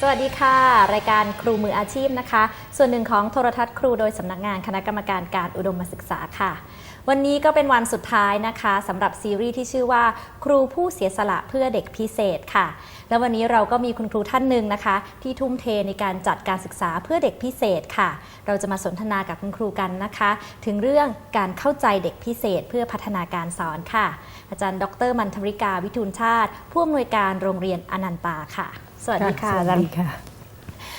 สวัสดีค่ะ รายการครูมืออาชีพนะคะ ส่วนหนึ่งของโทรทัศน์ครูโดยสำนักงานคณะกรรมการการอุดมศึกษาค่ะ วันนี้ก็เป็นวันสุดท้ายนะคะสำหรับซีรีส์ที่ชื่อว่า ครูผู้เสียสละเพื่อเด็กพิเศษค่ะ และวันนี้เราก็มีคุณครูท่านหนึ่งนะคะ ที่ทุ่มเทในการจัดการศึกษาเพื่อเด็กพิเศษค่ะ เราจะมาสนทนากับคุณครูกันนะคะ ถึงเรื่องการเข้าใจเด็กพิเศษ เพื่อพัฒนาการสอนค่ะ อาจารย์ ดร มันทริกาวิทูลชาติ ผู้อำนวยการโรงเรียนอนันตาค่ะ สวัสดีค่ะสอาวัจารสย์ดีค่ะ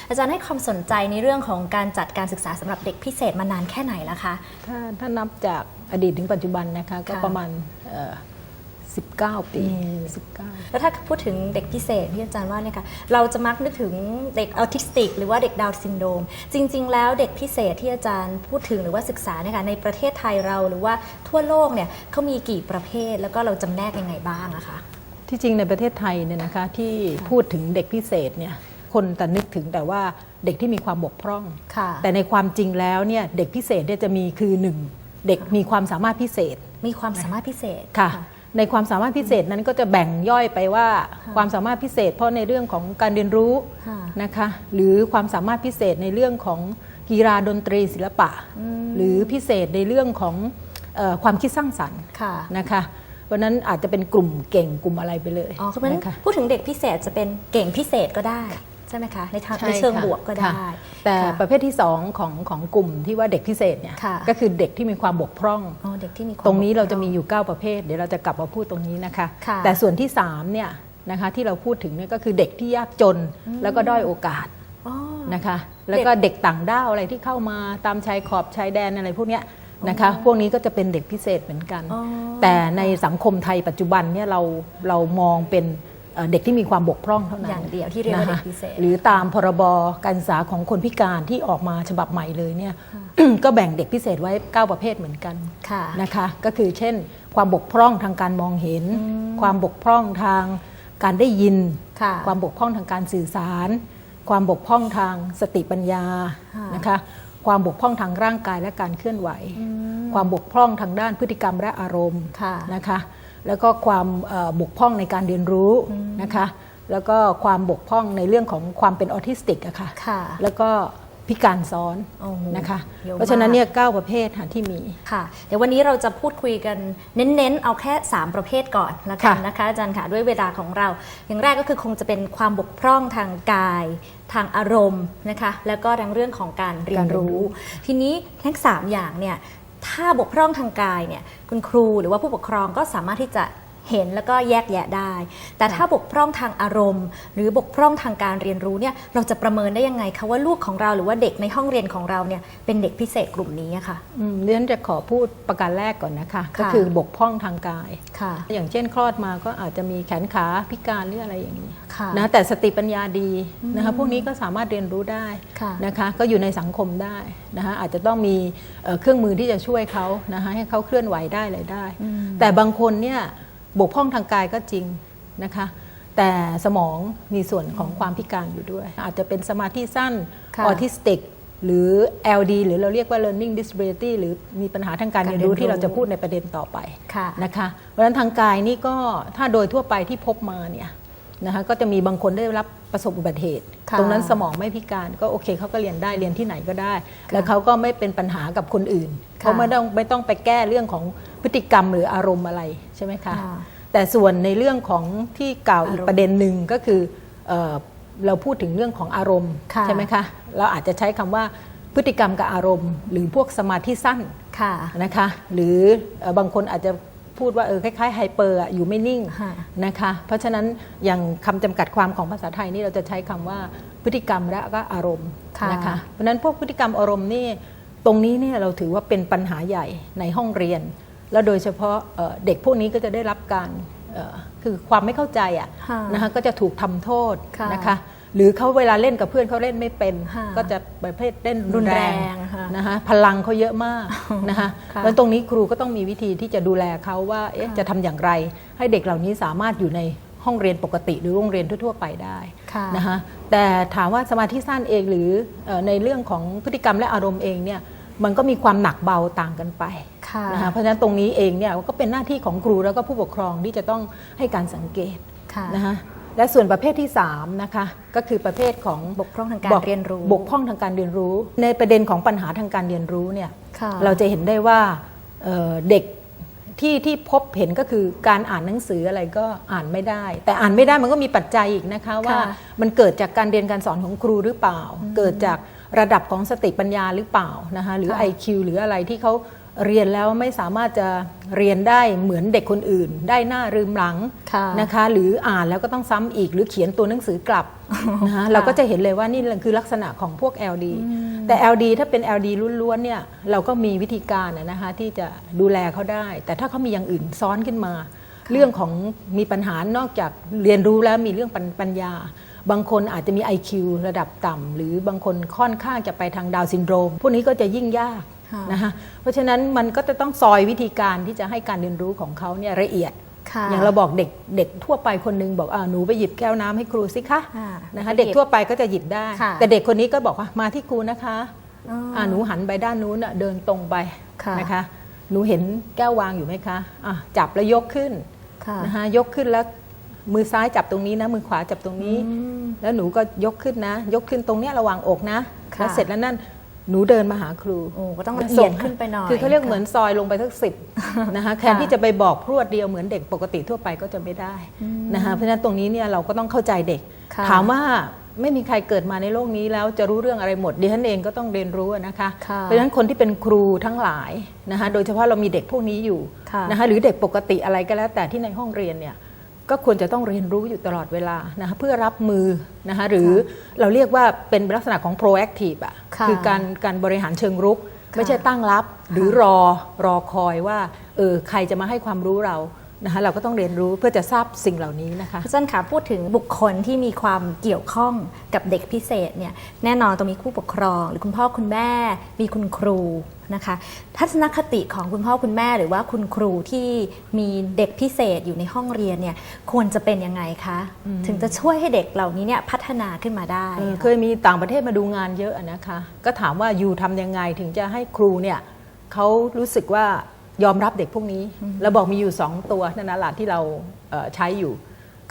อาจารย์ให้ความสนใจในเรื่องของการจัดการศึกษาสำหรับเด็กพิเศษมานานแค่ไหนแล้วคะถ้าถ้านับจากอดีตถึงปัจจุบันนะคะก็ค่ะประมาณเอ่อ19 ปี19แล้วถ้าพูดถึงเด็กพิเศษที่อาจารย์ว่าเนี่ยค่ะเราจะมักนึกถึงเด็กออทิสติก หรือว่าเด็กดาวน์ซินโดรมจริง ๆ แล้วเด็กพิเศษที่อาจารย์พูดถึงหรือว่าศึกษาเนี่ยค่ะในประเทศไทยเราหรือว่าทั่วโลกเนี่ยเขามีกี่ประเภทแล้วก็เราจำแนกยังไงบ้างอะคะ ที่จริงในประเทศไทยเนี่ยนะคะที่พูดถึงเด็กพิเศษเนี่ยคนแต่นึกถึงแต่ว่าเด็กที่มีความบกพร่องค่ะแต่ในความจริงแล้วเนี่ยเด็กพิเศษเนี่ยจะมีคือหนึ่งเด็กมีความสามารถพิเศษ มีความสามารถพิเศษค่ะ ในความสามารถพิเศษนั้นก็จะแบ่งย่อยไปว่าความสามารถพิเศษ เพราะในเรื่องของการเรียนรู้ค่ะนะคะหรือความสามารถพิเศษในเรื่องของกีฬาดนตรีศิลปะ หรือพิเศษในเรื่องของเออความคิดสร้างสรรค์ค่ะนะคะ เพราะฉะนั้นอาจจะเป็นกลุ่มเก่งกลุ่มอะไรไปเลยอ๋อคือเพราะฉะนั้นนะคะพูดถึงเด็กพิเศษจะเป็นเก่งพิเศษก็ได้ใช่ไหมคะในทางใช่ในเชิงค่ะบวกก็ได้ค่ะแต่ค่ะประเภทที่ 2 ของของกลุ่มที่ว่าเด็กพิเศษเนี่ยค่ะก็คือเด็กที่มีความบกพร่องอ๋อเด็กที่มีความตรงนี้เราบกพจะองมีอยู่ 9 ประเภท เดี๋ยวเราจะกลับมาพูดตรงนี้นะคะค่ะแต่ส่วนที่3เนี่ยนะคะที่เราพูดถึงเนี่ยก็คือเด็กที่ยากจนแล้วก็ด้อยโอกาสอ๋อนะคะแล้วก็เด็กต่างด้าวอะไรที่เข้ามาตามชายขอบชายแดนอะไรพวกเนี้ยนะคะพวกนี้ก็จะเป็นเด็กพิเศษเหมือนกันอ๋อ แต่ในสังคมไทยปัจจุบันเนี่ยเราเรามองเป็นเอ่อเด็กที่มีความบกพร่องเท่านั้นอย่างเดียวที่เรียกว่าเด็กพิเศษหรือตามพรบการศึกษาของคนพิการที่ออกมาฉบับใหม่เลยเนี่ยก็แบ่งเด็กพิเศษไว้ 9 ประเภทเหมือนกันค่ะนะคะ ก็คือเช่น ความบกพร่องทางการมองเห็น ความบกพร่องทางการได้ยินค่ะความบกพร่องทางการสื่อสาร ความบกพร่องทางสติปัญญาค่ะนะคะความบกพร่องทางร่างกายและการเคลื่อนไหว ความบกพร่องทางด้านพฤติกรรมและอารมณ์ค่ะนะคะแล้วก็ความเอ่อบกพร่องในการเรียนรู้นะคะแล้วก็ความบกพร่องในเรื่องของความเป็นออทิสติกอะค่ะค่ะแล้วก็พิการซ้อนโอ้โหนะคะเยอะมากเพราะฉะนั้นเนี่ยเก้าประเภทค่ะที่มีค่ะ เดี๋ยววันนี้เราจะพูดคุยกันเน้นๆ เอาแค่ 3 ประเภทก่อนละกันค่ะนะคะอาจารย์ค่ะด้วยเวลาของเรา อย่างแรกก็คือคงจะเป็นความบกพร่องทางกายทางอารมณ์นะคะ แล้วก็ทางเรื่องของการเรียนรู้ ทีนี้ทั้ง 3 อย่างเนี่ย ถ้าบกพร่องทางกายเนี่ยคุณครูหรือว่าผู้ปกครองก็สามารถที่จะ เห็นแล้วก็แยกแยะได้ แต่ถ้าบกพร่องทางอารมณ์ หรือบกพร่องทางการเรียนรู้เนี่ยเราจะประเมินได้ยังไงคะว่าลูกของเราหรือว่าเด็กในห้องเรียนของเราเนี่ยเป็นเด็กพิเศษกลุ่มนี้อะค่ะอืมเรียนจะขอพูดประการแรกก่อนนะคะค่ะก็คือบกพร่องทางกายค่ะ อย่างเช่นคลอดมาก็อาจจะมีแขนขาพิการหรืออะไรอย่างนี้ค่ะนะแต่สติปัญญาดีนะคะพวกนี้ก็สามารถเรียนรู้ได้ค่ะนะคะก็อยู่ในสังคมได้นะคะอาจจะต้องมีเอ่อเครื่องมือที่จะช่วยเขานะคะให้เขาเคลื่อนไหวได้อะไรได้ แต่บางคนเนี่ย บกพร่องทางกายก็จริงนะคะ แต่สมองมีส่วนของความพิการอยู่ด้วย อาจจะเป็นสมาธิสั้นค่ะออทิสติก หรือ LD หรือเราเรียกว่า learning disability หรือมีปัญหาทางการการเรียนรู้เรียนรู้ที่เราจะพูดในประเด็นต่อไปค่ะนะคะเพราะฉะนั้นทางกายนี่ก็ถ้าโดยทั่วไปที่พบมาเนี่ยนะคะก็จะมีบางคนได้รับประสบอุบัติเหตุค่ะตรงนั้นสมองไม่พิการก็โอเคเขาก็เรียนได้เรียนที่ไหนก็ได้ แล้วเขาก็ไม่เป็นปัญหากับคนอื่นค่ะเขาไม่ต้องไม่ต้องไปแก้เรื่องของ พฤติกรรมหรืออารมณ์อะไรใช่ไหมคะค่ะแต่ส่วนในเรื่องของที่กล่าวอีกอารมณ์ประเด็นหนึ่งก็คือเอ่อเราพูดถึงเรื่องของอารมณ์ค่ะใช่ไหมคะเราอาจจะใช้คำว่าพฤติกรรมกับอารมณ์ หรือพวกสมาธิสั้นค่ะนะคะ หรือเอ่อบางคนอาจจะพูดว่าเออคล้ายๆไฮเปอร์อะอยู่ไม่นิ่งค่ะนะคะ เพราะฉะนั้นอย่างคำจำกัดความของภาษาไทยนี่เราจะใช้คำว่าพฤติกรรมและก็อารมณ์ค่ะนะคะเพราะฉะนั้นพวกพฤติกรรมอารมณ์นี่ตรงนี้เนี่ยเราถือว่าเป็นปัญหาใหญ่ในห้องเรียน แล้วโดยเฉพาะเอ่อเด็กพวกนี้ก็จะได้รับการเอ่อคือความไม่เข้าใจอะค่ะนะคะก็จะถูกทำโทษค่ะนะคะหรือเขาเวลาเล่นกับเพื่อนเขาเล่นไม่เป็นค่ะก็จะประเภทเล่นรุนแรงงค่ะนะคะพลังเขาเยอะมากนะคะค่ะแล้วตรงนี้ครูก็ต้องมีวิธีที่จะดูแลเขาว่าเอ๊ะจะทำอย่างไร ให้เด็กเหล่านี้สามารถอยู่ในห้องเรียนปกติหรือโรงเรียนทั่วๆไปได้ค่ะนะคะแต่ถามว่าสมาธิสั้นเองหรือเอ่อในเรื่องของพฤติกรรมและอารมณ์เองเนี่ยมันก็มีความหนักเบาต่างกันไปค่ะ นะคะเพราะฉะนั้นตรงนี้เองเนี่ยก็เป็นหน้าที่ของครูแล้วก็ผู้ปกครองที่จะต้องให้การสังเกตค่ะนะคะและส่วนประเภทที่3นะคะก็คือประเภทของบกพร่องทางการบเรียนรู้ บกพร่องทางการเรียนรู้ ในประเด็นของปัญหาทางการเรียนรู้เนี่ยค่ะเราจะเห็นได้ว่าเอ่อเด็กที่ที่พบเห็นก็คือการอ่านหนังสืออะไรก็อ่านไม่ได้ แต่อ่านไม่ได้มันก็มีปัจจัยอีกนะคะว่ามันเกิดจากการเรียนการสอนของครูหรือเปล่า เกิดจากระดับของสติปัญญาหรือเปล่านะคะหรือค่ะ IQ หรืออะไรที่เขา เรียนแล้วไม่สามารถจะเรียนได้เหมือนเด็กคนอื่น ได้หน้าลืมหลังค่ะนะคะ หรืออ่านแล้วก็ต้องซ้ำอีก หรือเขียนตัวหนังสือกลับนะคะเราก็จะเห็นเลยว่านี่คือลักษณะของพวก LD แต่ LD ถ้าเป็น LD ล้วนๆเนี่ยเราก็มีวิธีการนะนะคะที่จะดูแลเขาได้ แต่ถ้าเขามีอย่างอื่นซ้อนขึ้นมา เรื่องของมีปัญหานอกจากเรียนรู้แล้วมีเรื่องปัญปัญญาบางคนอาจจะมี IQ ระดับต่ำ หรือบางคนค่อนข้างจะไปทางดาวน์ซินโดรม พวกนี้ก็จะยิ่งยากค่ะ นะคะเพราะฉะนั้นมันก็จะต้องซอยวิธีการที่จะให้การเรียนรู้ของเขาเนี่ยละเอียดค่ะอย่างเราบอกเด็กเด็กทั่วไปคนหนึงบอกอ่าหนูไปหยิบแก้วน้ำให้ครูสิคะอ่านะคะไปหยิบเด็กทั่วไปก็จะหยิบได้ค่ะแต่เด็กคนนี้ก็บอกว่ามาที่ครูนะคะอ๋ออ่อ่าหนูหันไปด้านนู้นน่ะเดินตรงไปค่ะนะคะ หนูเห็นแก้ววางอยู่ไหมคะอะจับแล้วยกขึ้นค่ะนะคะยกขึ้นแล้วมือซ้ายจับตรงนี้นะมือขวาจับตรงนี้อืมแล้วหนูก็ยกขึ้นนะ ยกขึ้นตรงเนี้ยระหว่างอกนะค่ะแล้วเสร็จแล้วนั่น หนูเดินมาหาครูโอ้ก็ต้องละเอียดขึ้นไปหน่อยคือเขาเรียกค่ะเหมือนซอยลงไปสักสิบนะคะแทนที่จะไปบอกพรวดเดียวเหมือนเด็กปกติทั่วไปก็จะไม่ได้นะคะเพราะฉะนั้นตรงนี้เนี่ยเราก็ต้องเข้าใจเด็กค่ะถามว่าไม่มีใครเกิดมาในโลกนี้แล้วจะรู้เรื่องอะไรหมดดิฉันเองก็ต้องเรียนรู้อะนะคะค่ะเพราะฉะนั้นคนที่เป็นครูทั้งหลายนะคะโดยเฉพาะเรามีเด็กพวกนี้อยู่ค่ะนะคะหรือเด็กปกติอะไรก็แล้วแต่ที่ในห้องเรียนเนี่ย ก็ควรจะต้องเรียนรู้อยู่ตลอดเวลานะคะเพื่อรับมือนะคะหรือเราเรียกว่าเป็นลักษณะของ proactive อะค่ะอการการบริหารเชิงรุกค่ะไม่ใช่ตั้งรับ หรือรอรอคอยว่าเออใครจะมาให้ความรู้เรา นะคะเราก็ต้องเรียนรู้เพื่อจะทราบสิ่งเหล่านี้นะคะอาจารย์คะพูดถึงบุคคลที่มีความเกี่ยวข้องกับเด็กพิเศษเนี่ยแน่นอนต้องมีผู้ปกครอง หรือคุณพ่อคุณแม่ มีคุณครูนะคะ ทัศนคติของคุณพ่อคุณแม่หรือว่าคุณครูที่มีเด็กพิเศษอยู่ในห้องเรียนเนี่ยควรจะเป็นยังไงคะ ถึงจะช่วยให้เด็กเหล่านี้เนี่ยพัฒนาขึ้นมาได้เออค่ะเคยมีต่างประเทศมาดูงานเยอะอะนะคะ ก็ถามว่ายูทำยังไงถึงจะให้ครูเนี่ยเขารู้สึกว่า ยอมรับเด็กพวกนี้เราบอกมีอยู่ 2 ตัวนั่นนะหละที่เราเอ่อใช้อยู่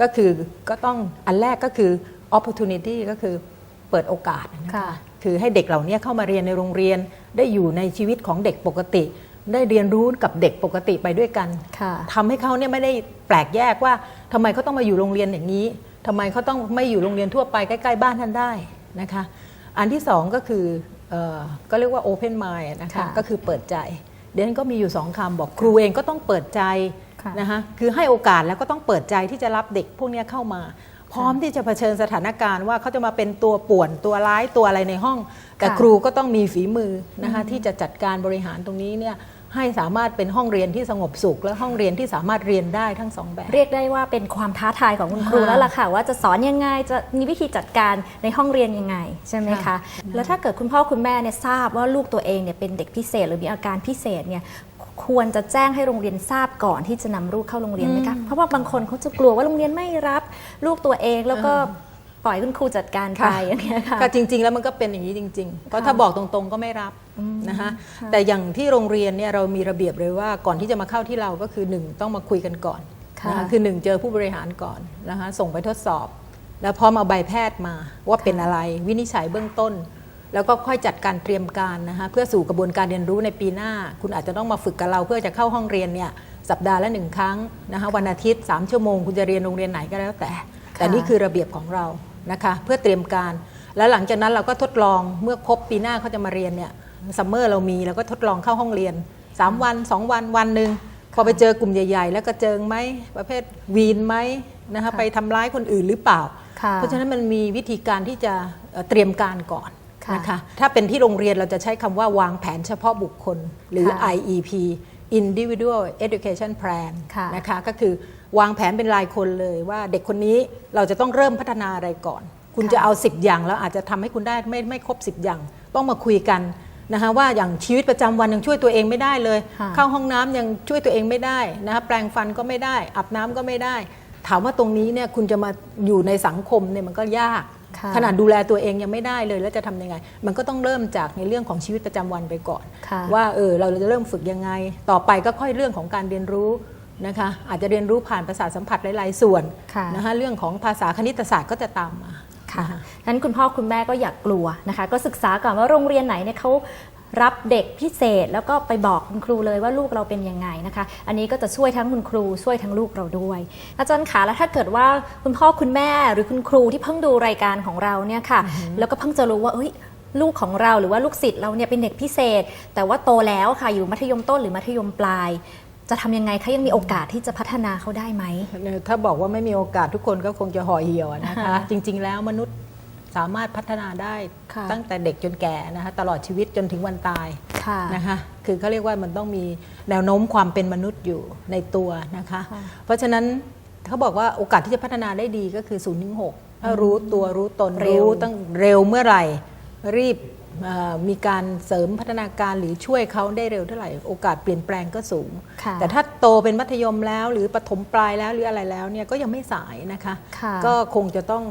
ก็คือก็ต้องอันแรกก็คือ opportunity ก็คือเปิดโอกาสนะคะค่ะคือให้เด็กเหล่านี้เข้ามาเรียนในโรงเรียนได้อยู่ในชีวิตของเด็กปกติ ได้เรียนรู้กับเด็กปกติไปด้วยกันค่ะทำให้เขาเนี่ยไม่ได้แปลกแยกว่าทำไมเขาต้องมาอยู่โรงเรียนอย่างนี้ทำไมเขาต้องไม่อยู่โรงเรียนทั่วไปใกล้ ๆ บ้านท่านได้นะคะ อันที่สองก็คือเออก็เรียกว่า open mind อะนะคะค่ะก็คือเปิดใจ เดี๋ยวนั้นก็มีอยู่สองคำบอกครูเองก็ต้องเปิดใจค่ะนะคะคือให้โอกาสแล้วก็ต้องเปิดใจที่จะรับเด็กพวกเนี้ยเข้ามา พร้อมที่จะเผชิญสถานการณ์ว่าเขาจะมาเป็นตัวป่วนตัวร้ายตัวอะไรในห้อง แต่ค่ะครูก็ต้องมีฝีมือนะคะที่จะจัดการบริหารตรงนี้เนี่ย ให้สามารถเป็นห้องเรียนที่สงบสุข และห้องเรียนที่สามารถเรียนได้ทั้งสองแบบ เรียกได้ว่าเป็นความท้าทายของคุณครูค่ะแล้วล่ะค่ะ ว่าจะสอนยังไงจะมีวิธีจัดการในห้องเรียนยังไงใช่ไหมคะค่ะแล้วถ้าเกิดคุณพ่อคุณแม่เนี่ยทราบว่าลูกตัวเองเนี่ยเป็นเด็กพิเศษ หรือมีอาการพิเศษเนี่ยควรจะแจ้งให้โรงเรียนทราบก่อนที่จะนำลูกเข้าโรงเรียนไหมคะ เพราะว่าบางคนเขาจะกลัวว่าโรงเรียนไม่รับลูกตัวเองแล้วก็ ปล่อยคุณครูจัดการไปอย่างเงี้ยค่ะก็จริง ๆ แล้วมันก็เป็นอย่างนี้จริงๆเพราะถ้าบอกตรงๆก็ไม่รับนะคะแต่อย่างที่โรงเรียนเนี่ยเรามีระเบียบเลยว่าก่อนที่จะมาเข้าที่เราก็คือหนึ่งต้องมาคุยกันก่อนค่ะนะคะคือหนึ่งเจอผู้บริหารก่อนนะคะส่งไปทดสอบ แล้วพร้อมเอาใบแพทย์มาว่าเป็นอะไรวินิจฉัยเบื้องต้น แล้วก็ค่อยจัดการเตรียมการนะคะเพื่อสู่กระบวนการเรียนรู้ในปีหน้า คุณอาจจะต้องมาฝึกกับเราเพื่อจะเข้าห้องเรียนเนี่ยสัปดาห์ละหนึ่งครั้งนะคะวันอาทิตย์ 3 ชั่วโมง คุณจะเรียนโรงเรียนไหนก็แล้วแต่ แต่นี่คือระเบียบของเรา นะคะเพื่อเตรียมการ แล้วหลังจากนั้นเราก็ทดลองเมื่อครบปีหน้าเขาจะมาเรียนเนี่ยซัมเมอร์เรามีเราก็ทดลองเข้าห้องเรียน 3 วัน 2 วันวันหนึ่งพอไปเจอกลุ่มใหญ่ ๆ แล้วก็เจิงไหมประเภทวีนไหมนะคะค่ะไปทำร้ายคนอื่นหรือเปล่าค่ะเพราะฉะนั้นมันมีวิธีการที่จะเอ่อเตรียมการก่อนค่ะนะคะถ้าเป็นที่โรงเรียนเราจะใช้คำว่าวางแผนเฉพาะบุคคล หรือค่ะ IEP Individual Education Plan ค่ะนะคะก็คือ วางแผนเป็นรายคนเลยว่าเด็กคนนี้เราจะต้องเริ่มพัฒนาอะไรก่อน คุณค่ะจะเอา 10 อย่างแล้วอาจจะทำให้คุณได้ไม่ไม่ครบ 10 อย่าง ต้องมาคุยกันนะคะว่าอย่างชีวิตประจำวันยังช่วยตัวเองไม่ได้เลยค่ะเข้าห้องน้ำยังช่วยตัวเองไม่ได้นะคะแปรงฟันก็ไม่ได้อาบน้ำก็ไม่ได้ ถามว่าตรงนี้เนี่ยคุณจะมาอยู่ในสังคมเนี่ยมันก็ยากค่ะขนาดดูแลตัวเองยังไม่ได้เลยแล้วจะทำยังไง มันก็ต้องเริ่มจากในเรื่องของชีวิตประจำวันไปก่อนค่ะว่าเออเราจะเริ่มฝึกยังไง ต่อไปก็ค่อยเรื่องของการเรียนรู้ นะคะอาจจะเรียนรู้ผ่านประสาทสัมผัสหลาย ๆ ส่วนค่ะนะคะเรื่องของภาษาคณิตศาสตร์ก็จะตามมาค่ะนั้นคุณพ่อคุณแม่ก็อย่ากกลัวนะคะ ก็ศึกษาก่อนว่าโรงเรียนไหนเนี่ยเขารับเด็กพิเศษแล้วก็ไปบอกคุณครูเลยว่าลูกเราเป็นยังไงนะคะ อันนี้ก็จะช่วยทั้งคุณครูช่วยทั้งลูกเราด้วย อาจารย์ขาแล้วถ้าเกิดว่าคุณพ่อคุณแม่หรือคุณครูที่เพิ่งดูรายการของเราเนี่ยค่ะ แล้วก็เพิ่งจะรู้ว่าเอ้ยลูกของเราหรือว่าลูกศิษย์เราเนี่ยเป็นเด็กพิเศษ แต่ว่าโตแล้วค่ะอยู่มัธยมต้นหรือมัธยมปลาย จะทำยังไงคะยังมีโอกาสที่จะพัฒนาเขาได้ไหม ถ้าบอกว่าไม่มีโอกาสทุกคนก็คงจะห่อเหี่ยวนะคะค่ะจริง ๆ แล้วมนุษย์สามารถพัฒนาได้ค่ะตั้งแต่เด็กจนแก่นะคะตลอดชีวิตจนถึงวันตายค่ะนะคะคือเขาเรียกว่ามันต้องมีแนวโน้มความเป็นมนุษย์อยู่ในตัวนะคะค่ะเพราะฉะนั้นเขาบอกว่าโอกาสที่จะพัฒนาได้ดีก็คือ0ูนย์ถึงหถ้ารู้ตัวรู้ตนเร็วรู้ตั้งเร็วเมื่อไหร่ รีบเอ่อ มีการเสริมพัฒนาการหรือช่วยเขาได้เร็วเท่าไหร่ โอกาสเปลี่ยนแปลงก็สูงค่ะแต่ถ้าโตเป็นมัธยมแล้ว หรือปฐมปลายแล้วหรืออะไรแล้วเนี่ยก็ยังไม่สายนะคะค่ะก็คงจะต้อง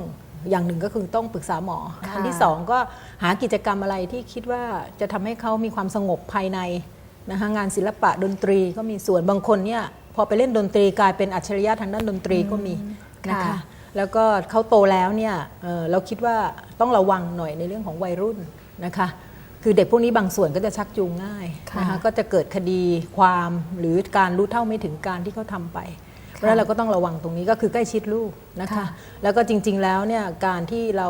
อย่างหนึ่งก็คือต้องปรึกษาหมอค่ะอันที่สองก็หากิจกรรมอะไรที่คิดว่าจะทำให้เขามีความสงบภายในนะคะงานศิลปะดนตรีก็มีส่วนบางคนเนี่ยพอไปเล่นดนตรีกลายเป็นอัจฉริยะทางด้านดนตรีก็มีนะคะค่ะแล้วก็เขาโตแล้วเนี่ยเอ่อเราคิดว่าต้องระวังหน่อยในเรื่องของวัยรุ่น นะคะคือเด็กพวกนี้บางส่วนก็จะชักจูงง่ายค่ะนะคะก็จะเกิดคดีความหรือการรู้เท่าไม่ถึงการที่เขาทำไป เพราะฉะนั้นเราก็ต้องระวังตรงนี้ก็คือใกล้ชิดลูกนะคะค่ะแล้วก็จริง ๆแล้วเนี่ยการที่เรา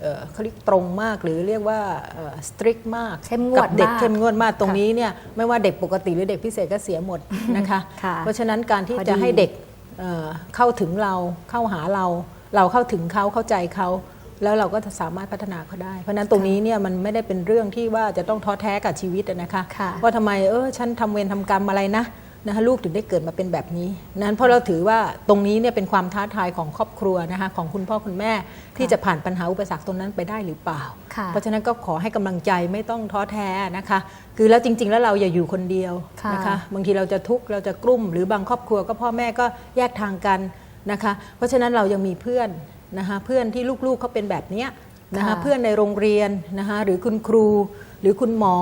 เอ่อเขาเรียกตรงมากหรือเรียกว่าสตริกมากเข้มงวดกัเด็กมากเข้มงวดมากตรงค่ะนี้เนี่ยไม่ว่าเด็กปกติหรือเด็กพิเศษก็เสียหมดนะคะค่ะเพราะฉะนั้นการที่พอดีจะให้เด็กเอ่อเข้าถึงเราเข้าหาเรา เราเข้าถึงเขาเข้าใจเขา แล้วเราก็จะสามารถพัฒนาเขาได้ เพราะฉะนั้นตรงนี้เนี่ยมันไม่ได้เป็นเรื่องที่ว่าจะต้องท้อแท้กับชีวิตอะนะคะค่ะว่าทำไมเออฉันทำเวรทำกรรมอะไรนะนะคะลูกถึงได้เกิดมาเป็นแบบนี้นั้นเพราะเราถือว่าตรงนี้เนี่ยเป็นความท้าทายของครอบครัวนะคะของคุณพ่อคุณแม่ที่จะผ่านปัญหาอุปสรรคตรงนั้นไปได้หรือเปล่าค่ะเพราะฉะนั้นก็ขอให้กำลังใจไม่ต้องท้อแท้นะคะ คือแล้วจริง ๆ แล้วเราอย่าอยู่คนเดียวค่ะนะคะบางทีเราจะทุกข์เราจะกลุ้มหรือบางครอบครัวก็พ่อแม่ก็แยกทางกันนะคะ เพราะฉะนั้นเรายังมีเพื่อน นะคะเพื่อนที่ลูกๆเขาเป็นแบบเนี้ยนะคะค่ะเพื่อนในโรงเรียนนะคะหรือคุณครู หรือคุณหมอ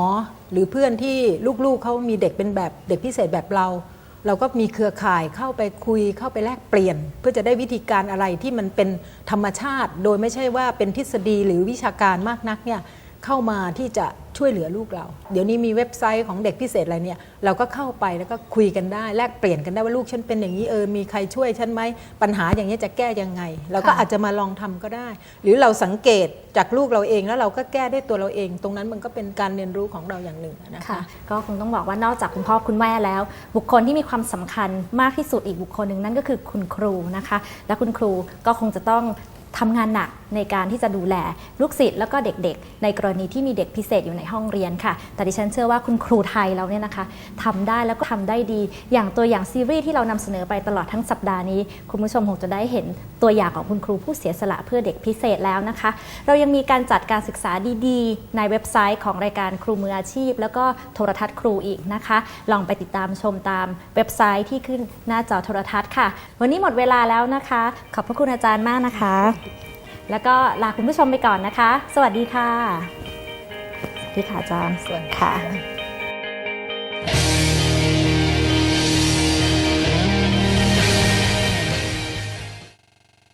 หรือเพื่อนที่ลูกๆเขามีเด็กเป็นแบบเด็กพิเศษแบบเรา เราก็มีเครือข่ายเข้าไปคุยเข้าไปแลกเปลี่ยน เพื่อจะได้วิธีการอะไรที่มันเป็นธรรมชาติ โดยไม่ใช่ว่าเป็นทฤษฎีหรือวิชาการมากนักเนี่ยเข้ามาที่จะช่วยเหลือลูกเรา เดี๋ยวนี้มีเว็บไซต์ของเด็กพิเศษอะไรเนี่ยเราก็เข้าไปแล้วก็คุยกันได้แลกเปลี่ยนกันได้ว่าลูกฉันเป็นอย่างนี้เออมีใครช่วยฉันไหมปัญหาอย่างนี้ยจะแก้ยังไง เราก็ค่ะอาจจะมาลองทำก็ได้ หรือเราสังเกตจากลูกเราเองแล้วเราก็แก้ได้ตัวเราเอง ตรงนั้นมันก็เป็นการเรียนรู้ของเราอย่างหนึ่งนะคะค่ะก็คงต้องบอกว่านอกจากคุณพ่อคุณแม่แล้ว บุคคลที่มีความสำคัญมากที่สุดอีกบุคคลหนึ่งนั่นก็คือคุณครูนะคะ และคุณครูก็คงจะต้องทำงานหนัก ในการที่จะดูแลลูกศิษย์แล้วก็เด็กๆ ในกรณีที่มีเด็กพิเศษอยู่ในห้องเรียนค่ะ แต่ดิฉันเชื่อว่าคุณครูไทยเราเนี่ยนะคะทำได้แล้วก็ทำได้ดี อย่างตัวอย่างซีรีส์ที่เรานำเสนอไปตลอดทั้งสัปดาห์นี้ คุณผู้ชมคงจะได้เห็นตัวอย่างของคุณครูผู้เสียสละเพื่อเด็กพิเศษแล้วนะคะ เรายังมีการจัดการศึกษาดีๆ ในเว็บไซต์ของรายการครูมืออาชีพ แล้วก็โทรทัศน์ครูอีกนะคะ ลองไปติดตามชมตามเว็บไซต์ที่ขึ้นหน้าจอโทรทัศน์ค่ะ วันนี้หมดเวลาแล้วนะคะ ขอบพระคุณอาจารย์มากนะคะ แล้วก็ลาคุณผู้ชมไปก่อนนะคะ สวัสดีค่ะสวัสดีค่ะอาจารย์สวัสดีค่ะ